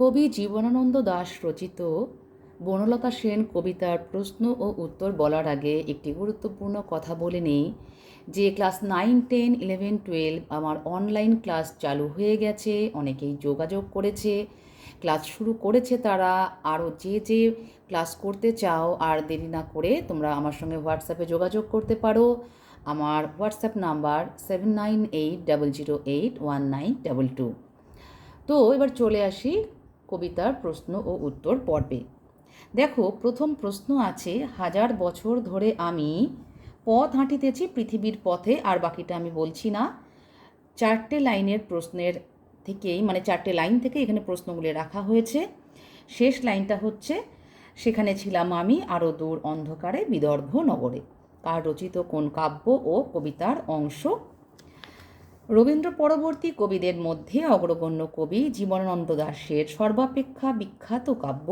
কবি জীবনানন্দ দাশ রচিত বনলতা সেন কবিতার প্রশ্ন ও উত্তর বলার আগে একটি গুরুত্বপূর্ণ কথা বলে নেই যে class nine, ten, eleven, twelve আমার অনলাইন ক্লাস চালু হয়ে গেছে, অনেকেই যোগাযোগ করেছে, ক্লাস শুরু করেছে তারা, আরও যে যে ক্লাস করতে চাও আর দেরি না করে তোমরা আমার সঙ্গে হোয়াটসঅ্যাপে যোগাযোগ করতে পারো। আমার WhatsApp number seven nine eight, double zero eight, one nine, double two. তো এবার চলে আসি কবিতার প্রশ্ন ও উত্তর পর্বে। দেখো, প্রথম প্রশ্ন আছে, হাজার বছর ধরে আমি পথ হাঁটিতেছি পৃথিবীর পথে, আর বাকিটা আমি বলছি না। চারটে লাইনের প্রশ্নের থেকেই মানে চারটে লাইন থেকে এখানে প্রশ্নগুলি রাখা হয়েছে। শেষ লাইনটা হচ্ছে, সেখানে ছিলাম আমি আরও দূর অন্ধকারে বিদর্ভ নগরে। কার রচিত কোন কাব্য ও কবিতার অংশ রবীন্দ্র পরবর্তী কবিদের মধ্যে অগ্রগণ্য কবি জীবনানন্দ দাশের সর্বাপেক্ষা বিখ্যাত কাব্য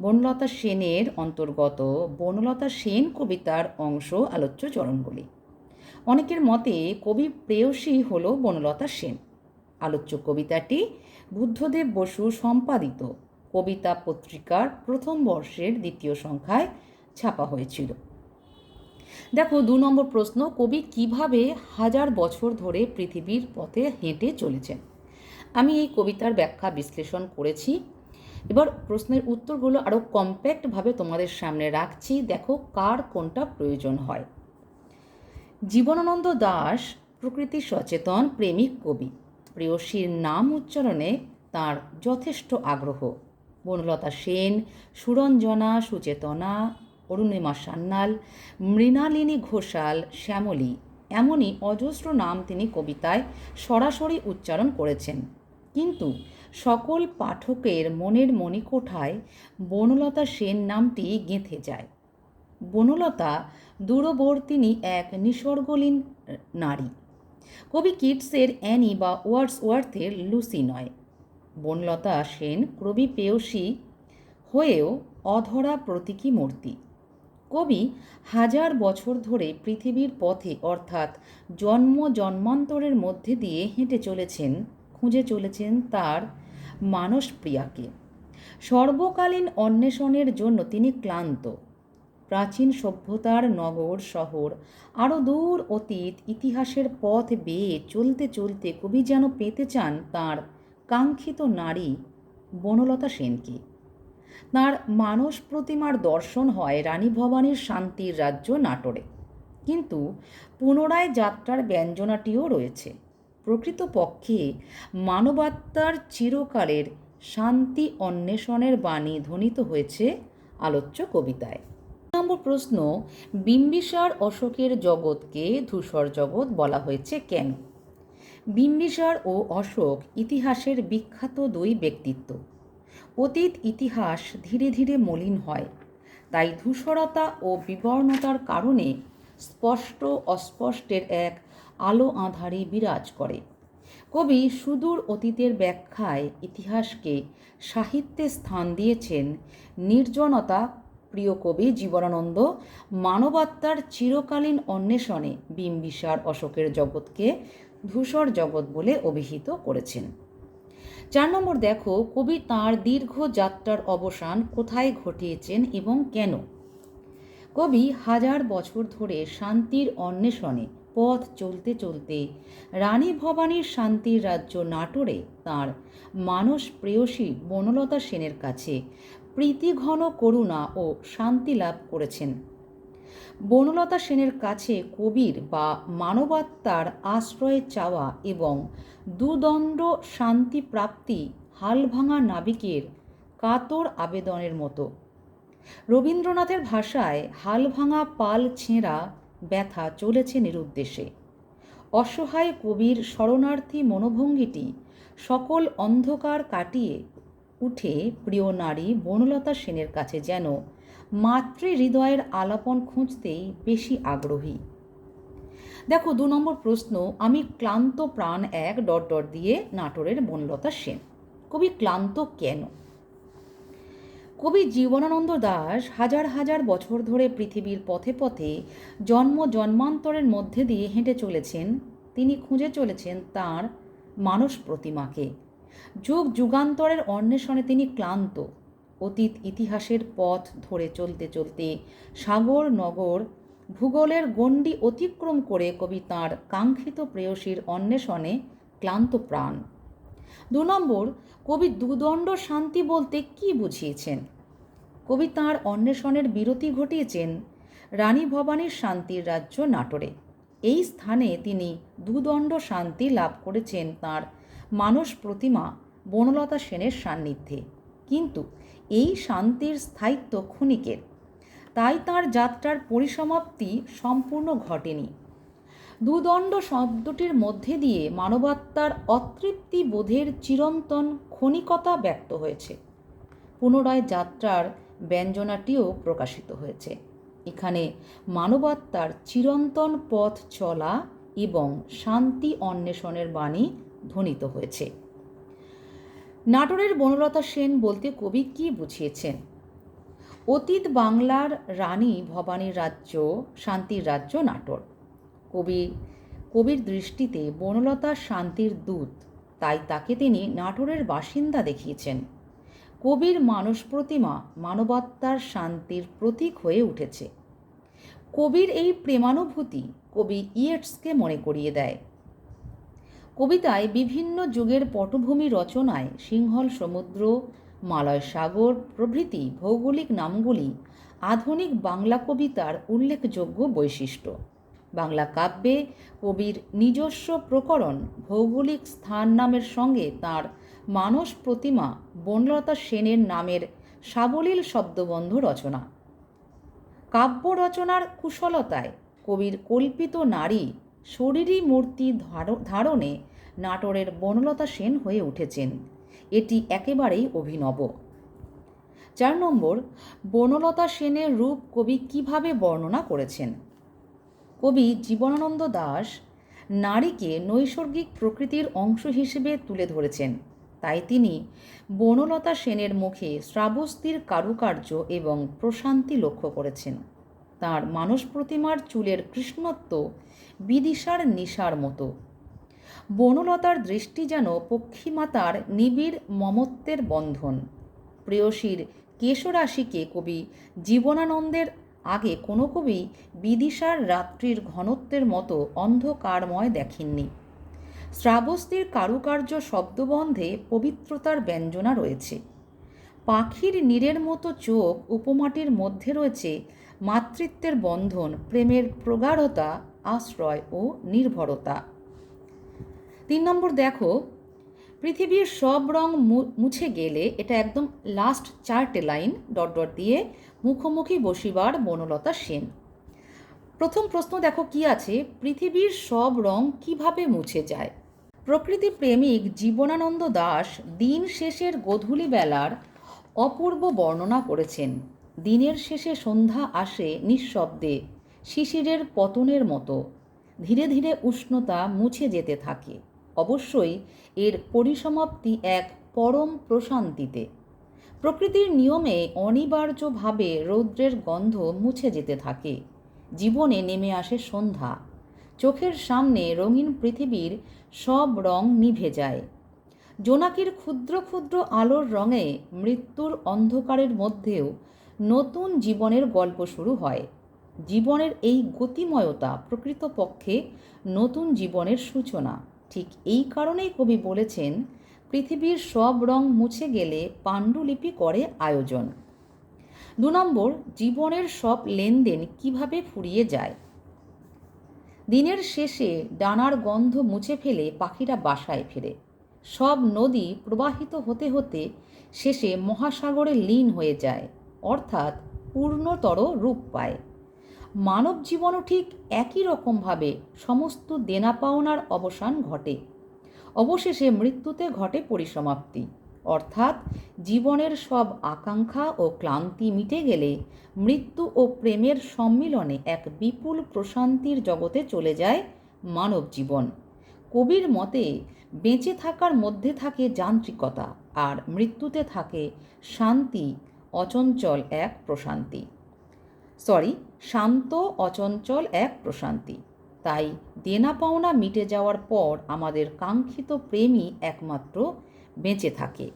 বনলতা সেনের অন্তর্গত বনলতা সেন কবিতার অংশ আলোচ্য চরণগুলি। অনেকের মতে কবি প্রেয়সী হল বনলতা সেন। আলোচ্য কবিতাটি বুদ্ধদেব বসু সম্পাদিত। কবিতা পত্রিকার প্রথম বর্ষের দ্বিতীয় সংখ্যায় ছাপা হয়েছিল। দেখো, দু নম্বর প্রশ্ন, কবি কীভাবে হাজার বছর ধরে পৃথিবীর পথে হেঁটে চলেছেন? আমি এই কবিতার ব্যাখ্যা বিশ্লেষণ করেছি। এবার প্রশ্নের উত্তরগুলো আরও কম্প্যাক্টভাবে তোমাদের সামনে রাখছি। দেখো, কার কোনটা প্রয়োজন হয়? জীবনানন্দ দাস, প্রকৃতি সচেতন, প্রেমিক কবি। প্রেয়সীর নাম উচ্চারণে তার যথেষ্ট আগ্রহ। বনলতা সেন, সুরঞ্জনা, সুচেতনা অরুণিমা সান্যাল, মৃণালিনী ঘোষাল, শ্যামলী। এমনই অজস্র নাম তিনি কবিতায় সরাসরি উচ্চারণ করেছেন। কিন্তু সকল পাঠকের মনের মণিকোঠায় বনলতা সেন নামটি গেঁথে যায়। বনলতা দূরবর্তিনী এক নিসর্গলীন নারী। কবি কিটসের অ্যানি বা ওয়ার্ডস ওয়ার্থের লুসি নয়। বনলতা সেন কবি পেয়সী হয়েও অধরা প্রতীকী মূর্তি। কবি হাজার বছর ধরে পৃথিবীর পথে, অর্থাৎ জন্ম জন্মান্তরের মধ্যে দিয়ে হেঁটে চলেছেন, খুঁজে চলেছেন তার মানসপ্রিয়াকে। সর্বকালীন অন্বেষণের জন্য তিনি ক্লান্ত। প্রাচীন সভ্যতার নগর, শহর, আরও দূর অতীত, ইতিহাসের পথ বেয়ে চলতে চলতে কবি যেন পেতে চান তার কাঙ্ক্ষিত নারী বনলতা সেনকে। তাঁর মানস প্রতিমার দর্শন হয় রানী ভবানীর শান্তির রাজ্য নাটোরে। কিন্তু পুনরায় যাত্রার ব্যঞ্জনাটিও রয়েছে। প্রকৃতপক্ষে মানবাত্মার চিরকালের শান্তি অন্বেষণের বাণী ধ্বনিত হয়েছে আলোচ্য কবিতায়। নম্বর প্রশ্ন, বিম্বিসার অশোকের জগৎকে ধূসর জগৎ বলা হয়েছে কেন? বিম্বিসার ও অশোক ইতিহাসের বিখ্যাত দুই ব্যক্তিত্ব। অতীত ইতিহাস ধীরে ধীরে মলিন হয়। তাই ধূসরতা ও বিবর্ণতার কারণে স্পষ্ট অস্পষ্টের এক আলো আঁধারি বিরাজ করে। কবি সুদূর অতীতের ব্যাখ্যায় ইতিহাসকে সাহিত্যে স্থান দিয়েছেন নির্জনতা, প্রিয় কবি জীবনানন্দ, মানবাত্মার চিরকালীন অন্বেষণে বিম্বিসার অশোকের জগৎকে ধূসর জগৎ বলে অভিহিত করেছেন। চার নম্বর দেখো, কবি তাঁর দীর্ঘ যাত্রার অবসান কোথায় ঘটিয়েছেন এবং কেন? কবি হাজার বছর ধরে শান্তির অন্বেষণে পথ চলতে চলতে রানী ভবানীর শান্তির রাজ্য নাটোরে তাঁর মানস প্রেয়সী বনলতা সেনের কাছে প্রীতিঘন করুণা ও শান্তি লাভ করেছেন। বনলতা সেনের কাছে কবির বা মানবাত্মার আশ্রয় চাওয়া এবং দুদণ্ড শান্তি প্রাপ্তি হালভাঙা নাবিকের কাতর আবেদনের মতো। রবীন্দ্রনাথের ভাষায় হালভাঙা পাল ছেঁড়া ব্যথা চলেছে নিরুদ্দেশে। অসহায় কবির শরণার্থী মনোভঙ্গিটি সকল অন্ধকার কাটিয়ে উঠে প্রিয় নারী বনলতা সেনের কাছে যেন মাতৃ হৃদয়ের আলাপন খুঁজতেই বেশি আগ্রহী। দেখো, দু নম্বর প্রশ্ন, আমি ক্লান্ত প্রাণ এক ডট ডট দিয়ে নাটোরের বনলতা সেন। কবি ক্লান্ত কেন? কবি জীবনানন্দ দাস হাজার হাজার বছর ধরে পৃথিবীর পথে পথে জন্ম জন্মান্তরের মধ্যে দিয়ে হেঁটে চলেছেন। তিনি খুঁজে চলেছেন তার মানস প্রতিমাকে। যুগ যুগান্তরের অন্বেষণে তিনি ক্লান্ত। অতীত ইতিহাসের পথ ধরে চলতে চলতে সাগর, নগর, ভূগোলের গণ্ডি অতিক্রম করে কবি তাঁর কাঙ্ক্ষিত প্রেয়সীর অন্বেষণে ক্লান্ত প্রাণ। দু নম্বর, কবি দুদণ্ড শান্তি বলতে কি বুঝিয়েছেন? কবি তাঁর অন্বেষণের বিরতি ঘটিয়েছেন রানী ভবানীর শান্তির রাজ্য নাটোরে। এই স্থানে তিনি দুদণ্ড শান্তি লাভ করেছেন তাঁর মানস প্রতিমা বনলতা সেনের সান্নিধ্যে। কিন্তু এই শান্তির স্থায়িত্ব ক্ষণিকের। তাই তাঁর যাত্রার পরিসমাপ্তি সম্পূর্ণ ঘটেনি। দুদণ্ড শব্দটির মধ্যে দিয়ে মানবাত্মার অতৃপ্তি বোধের চিরন্তন ক্ষণিকতা ব্যক্ত হয়েছে। পুনরায় যাত্রার ব্যঞ্জনাটিও প্রকাশিত হয়েছে। এখানে মানবাত্মার চিরন্তন পথ চলা এবং শান্তি অন্বেষণের বাণী ধ্বনিত হয়েছে। নাটোরের বনলতা সেন বলতে কবি কি বুঝিয়েছেন? অতীত বাংলার রানী ভবানীর রাজ্য, শান্তির রাজ্য নাটোর। কবি, কবির দৃষ্টিতে বনলতা শান্তির দূত, তাই তাকে তিনি নাটোরের বাসিন্দা দেখিয়েছেন। কবির মানস প্রতিমা মানবাত্মার শান্তির প্রতীক হয়ে উঠেছে। কবির এই প্রেমানুভূতি কবি ইয়েটসকে মনে করিয়ে দেয়। কবিতায় বিভিন্ন যুগের পটভূমি রচনায় সিংহল, সমুদ্র, মালয় সাগর, প্রভৃতি ভৌগোলিক নামগুলি আধুনিক বাংলা কবিতার উল্লেখযোগ্য বৈশিষ্ট্য। বাংলা কাব্যে কবির নিজস্ব প্রকরণ ভৌগোলিক স্থান নামের সঙ্গে তার মানস প্রতিমা বনলতা সেনের নামের সাবলীল শব্দবন্ধ রচনা। কাব্য রচনার কুশলতায় কবির কল্পিত নারী শরীরী মূর্তি ধারণে নাটোরের বনলতা সেন হয়ে উঠেছেন। এটি একেবারেই অভিনব। চার নম্বর, বনলতা সেনের রূপ কবি কীভাবে বর্ণনা করেছেন? কবি জীবনানন্দ দাস নারীকে নৈসর্গিক প্রকৃতির অংশ হিসেবে তুলে ধরেছেন। তাই তিনি বনলতা সেনের মুখে শ্রাবস্তির কারুকার্য এবং প্রশান্তি লক্ষ্য করেছেন। তার মানস প্রতিমার চুলের কৃষ্ণত্ব বিদিশার নিশার মতো। বনলতার দৃষ্টি যেন পক্ষীমাতার নিবিড় মমত্বের বন্ধন। প্রেয়সীর কেশরাশিকে কবি জীবনানন্দের আগে কোনো কবি বিদিশার রাত্রির ঘনত্বের মতো অন্ধকারময় দেখেননি। শ্রাবস্তির কারুকার্য শব্দবন্ধে পবিত্রতার ব্যঞ্জনা রয়েছে। পাখির নীরের মতো চোখ উপমাটির মধ্যে রয়েছে মাতৃত্বের বন্ধন, প্রেমের প্রগাঢ়তা, আশ্রয় ও নির্ভরতা। তিন নম্বর দেখো, পৃথিবীর সব রং মুছে গেলে এটা একদম লাস্ট চারটে লাইন ডট ডট দিয়ে মুখোমুখি বসিবার বনলতা সেন। প্রথম প্রশ্ন দেখো কি আছে, পৃথিবীর সব রং কীভাবে মুছে যায়? প্রকৃতি প্রেমিক জীবনানন্দ দাস দিন শেষের গধূলি বেলার অপূর্ব বর্ণনা করেছেন। দিনের শেষে সন্ধ্যা আসে নিঃশব্দে শিশিরের পতনের মতো। ধীরে ধীরে উষ্ণতা মুছে যেতে থাকে। অবশ্যই এর পরিসমাপ্তি এক পরম প্রশান্তিতে। প্রকৃতির নিয়মে অনিবার্যভাবে রৌদ্রের গন্ধ মুছে যেতে থাকে। জীবনে নেমে আসে সন্ধ্যা। চোখের সামনে রঙিন পৃথিবীর সব রং নিভে যায়। জোনাকির ক্ষুদ্র ক্ষুদ্র আলোর রঙে মৃত্যুর অন্ধকারের মধ্যেও নতুন জীবনের গল্প শুরু হয়। জীবনের এই গতিময়তা প্রকৃতপক্ষে নতুন জীবনের সূচনা। ঠিক এই কারণেই কবি বলেছেন, পৃথিবীর সব রং মুছে গেলে পাণ্ডুলিপি করে আয়োজন। দু নম্বর, জীবনের সব লেনদেন কীভাবে ফুরিয়ে যায়? দিনের শেষে ডানার গন্ধ মুছে ফেলে পাখিরা বাসায় ফেরে। সব নদী প্রবাহিত হতে হতে শেষে মহাসাগরে লীন হয়ে যায়, অর্থাৎ পূর্ণতর রূপ পায়। মানব জীবনও ঠিক একই রকমভাবে সমস্ত দেনা পাওনার অবসান ঘটে। অবশেষে মৃত্যুতে ঘটে পরিসমাপ্তি। অর্থাৎ জীবনের সব আকাঙ্ক্ষা ও ক্লান্তি মিটে গেলে মৃত্যু ও প্রেমের সম্মিলনে এক বিপুল প্রশান্তির জগতে চলে যায় মানব জীবন। কবির মতে, বেঁচে থাকার মধ্যে থাকে যান্ত্রিকতা, আর মৃত্যুতে থাকে শান্তি, অচঞ্চল এক প্রশান্তি। সরি শান্ত, অচঞ্চল এক প্রশান্তি। তাই দেনা পাওনা মিটে যাওয়ার পর আমাদের কাঙ্ক্ষিত প্রেমই একমাত্র বেঁচে থাকে।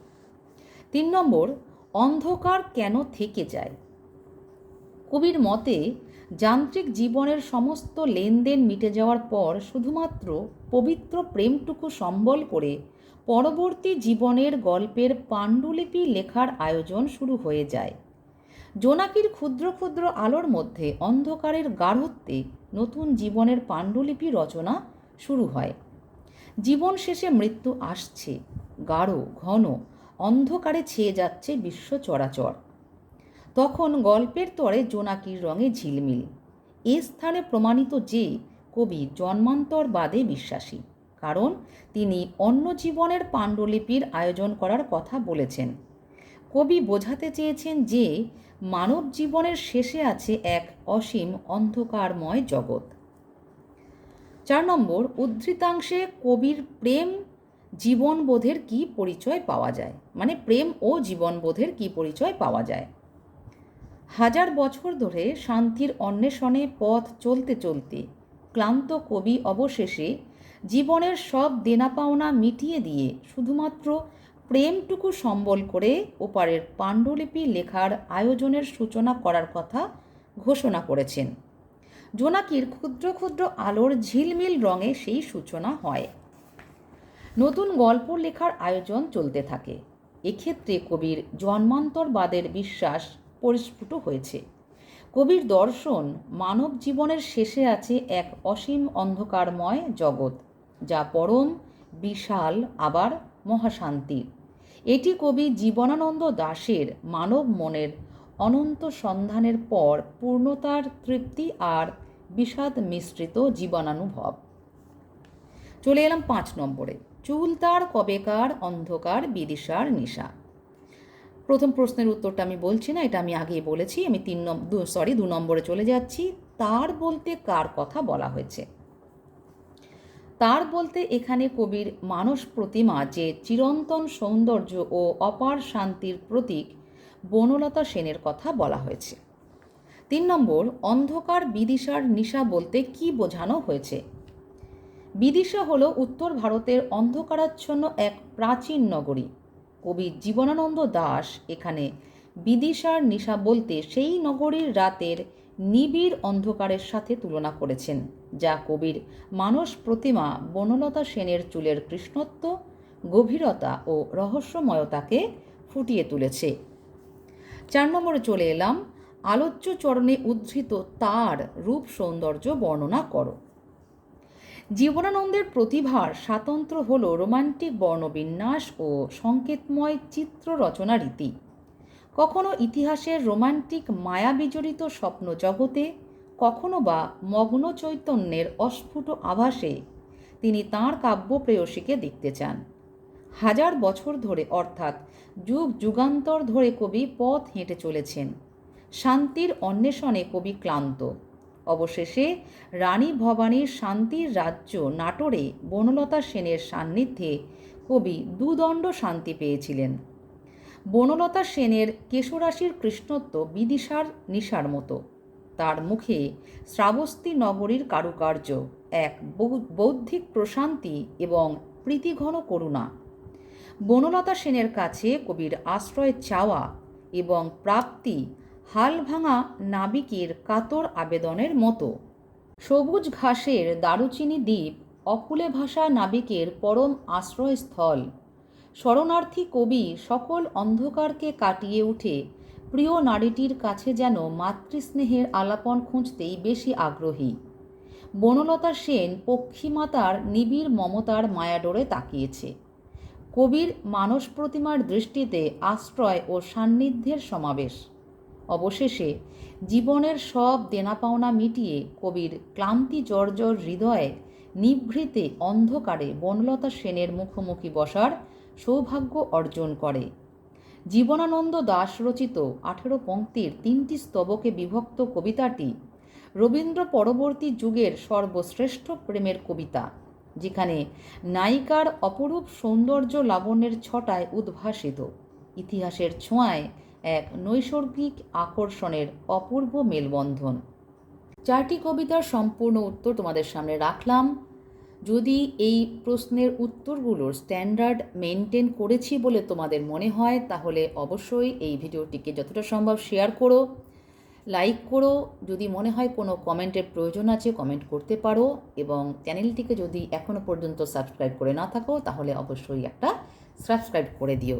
তিন নম্বর, অন্ধকার কেন থেকে যায়? কবির মতে, যান্ত্রিক জীবনের সমস্ত লেনদেন মিটে যাওয়ার পর শুধুমাত্র পবিত্র প্রেমটুকু সম্বল করে পরবর্তী জীবনের গল্পের পাণ্ডুলিপি লেখার আয়োজন শুরু হয়ে যায়। জোনাকির ক্ষুদ্র ক্ষুদ্র আলোর মধ্যে অন্ধকারের গাঢ়ত্বে নতুন জীবনের পাণ্ডুলিপি রচনা শুরু হয়। জীবন শেষে মৃত্যু আসছে, গাঢ়, ঘন, অন্ধকারে ছেয়ে যাচ্ছে বিশ্ব চরাচর। তখন গল্পের তরে জোনাকির রঙে ঝিলমিল। এ স্থানে প্রমাণিত যে কবি জন্মান্তর বাদে বিশ্বাসী, কারণ তিনি অন্য জীবনের পাণ্ডুলিপির আয়োজন করার কথা বলেছেন। কবি বোঝাতে চেয়েছেন যে, মানব জীবনের শেষে আছে এক অসীম অন্ধকারময় জগৎ। চার নম্বর, উদ্ধৃতাংশে কবির প্রেম জীবনবোধের কি পরিচয় পাওয়া যায়? মানে প্রেম ও জীবনবোধের কি পরিচয় পাওয়া যায়? হাজার বছর ধরে শান্তির অন্বেষণে পথ চলতে চলতে ক্লান্ত কবি অবশেষে জীবনের সব দেনা পাওনা মিটিয়ে দিয়ে শুধুমাত্র প্রেমটুকু সম্বল করে ওপারের পাণ্ডুলিপি লেখার আয়োজনের সূচনা করার কথা ঘোষণা করেছেন। জোনাকির ক্ষুদ্র ক্ষুদ্র আলোর ঝিলমিল রঙে সেই সূচনা হয়। নতুন গল্প লেখার আয়োজন চলতে থাকে। এক্ষেত্রে কবির জন্মান্তরবাদের বিশ্বাস পরিস্ফুট হয়েছে। কবির দর্শন মানব জীবনের শেষে আছে এক অসীম অন্ধকারময় জগৎ, যা পরম, বিশাল, আবার মহাশান্তির এটি কবি জীবনানন্দ দাশের মানব মনের অনন্ত সন্ধানের পর পূর্ণতার তৃপ্তি আর বিষাদ মিশ্রিত জীবনানুভব। চলে এলাম পাঁচ নম্বরে, চুল তার কবেকার, অন্ধকার, বিদিশার নিশা। প্রথম প্রশ্নের উত্তরটা আমি বলছি না, এটা আমি আগেই বলেছি, আমি তিন নম্বর সরি দু নম্বরে চলে যাচ্ছি, তার বলতে কার কথা বলা হয়েছে? তার বলতে এখানে কবির মানস প্রতিমা যে চিরন্তন সৌন্দর্য ও অপার শান্তির প্রতীক বনলতা সেনের কথা বলা হয়েছে। তিন নম্বর, অন্ধকার বিদিশার নিশা বলতে কি বোঝানো হয়েছে? বিদিশা হল উত্তর ভারতের অন্ধকারাচ্ছন্ন এক প্রাচীন নগরী। কবি জীবনানন্দ দাস এখানে বিদিশার নিশা বলতে সেই নগরীর রাতের নিবিড় অন্ধকারের সাথে তুলনা করেছেন। যা কবির মানস প্রতিমা বনলতা সেনের চুলের কৃষ্ণত্ব, গভীরতা ও রহস্যময়তাকে ফুটিয়ে তুলেছে। চার নম্বরে চলে এলাম, আলোচ্য চরণে উদ্ধৃত তার রূপ সৌন্দর্য বর্ণনা করো। জীবনানন্দের প্রতিভার স্বাতন্ত্র্য হল রোমান্টিক বর্ণবিন্যাস ও সংকেতময় চিত্র রচনা রীতি। কখনো ইতিহাসের রোমান্টিক মায়া বিজড়িত স্বপ্ন জগতে কখনো বা মগ্ন চৈতন্যের অস্ফুট আভাসে তিনি তাঁর কাব্য প্রেয়সীকে দেখতে চান। হাজার বছর ধরে অর্থাৎ যুগ যুগান্তর ধরে কবি পথ হেঁটে চলেছেন। শান্তির অন্বেষণে কবি ক্লান্ত। অবশেষে রানী ভবানীর শান্তির রাজ্য নাটোরে বনলতা সেনের সান্নিধ্যে কবি দুদণ্ড শান্তি পেয়েছিলেন। বনলতা সেনের কেশরাশির কৃষ্ণত্ব বিদিশার নিশার মতো। তার মুখে শ্রাবস্তি নগরীর কারুকার্য, এক বৌদ্ধিক প্রশান্তি এবং প্রীতিঘন করুণা। বনলতা সেনের কাছে কবির আশ্রয় চাওয়া এবং প্রাপ্তি হাল ভাঙা নাবিকের কাতর আবেদনের মতো। সবুজ ঘাসের দারুচিনি দ্বীপ অকুলে ভাষা নাবিকের পরম আশ্রয়স্থল। শরণার্থী কবি সকল অন্ধকারকে কাটিয়ে উঠে প্রিয় নারীটির কাছে যেন মাতৃস্নেহের আলাপন খুঁজতেই বেশি আগ্রহী। বনলতা সেন পক্ষীমাতার নিবিড় মমতার মায়াডোরে তাকিয়েছে। কবির মানস প্রতিমার দৃষ্টিতে আশ্রয় ও সান্নিধ্যের সমাবেশ। অবশেষে জীবনের সব দেনা পাওনা মিটিয়ে কবির ক্লান্তি জর্জর হৃদয়ে নিভৃতে অন্ধকারে বনলতা সেনের মুখোমুখি বসার সৌভাগ্য অর্জন করে। জীবনানন্দ দাস রচিত আঠেরো পঙ্ক্তির তিনটি স্তবকে বিভক্ত কবিতাটি রবীন্দ্র পরবর্তী যুগের সর্বশ্রেষ্ঠ প্রেমের কবিতা, যেখানে নায়িকার অপরূপ সৌন্দর্য লাবণ্যের ছটায় উদ্ভাসিত। ইতিহাসের ছোঁয়ায় এক নৈসর্গিক আকর্ষণের অপূর্ব মেলবন্ধন। চারটি কবিতার সম্পূর্ণ উত্তর তোমাদের সামনে রাখলাম। যদি এই প্রশ্নের উত্তরগুলোর স্ট্যান্ডার্ড মেনটেন করেছি বলে তোমাদের মনে হয়, তাহলে অবশ্যই এই ভিডিওটিকে যতটা সম্ভব শেয়ার করো লাইক করো। যদি মনে হয় কোনো কমেন্টের প্রয়োজন আছে কমেন্ট করতে পারো এবং চ্যানেলটিকে যদি এখনও পর্যন্ত সাবস্ক্রাইব করে না থাকো, তাহলে অবশ্যই একটা সাবস্ক্রাইব করে দিও।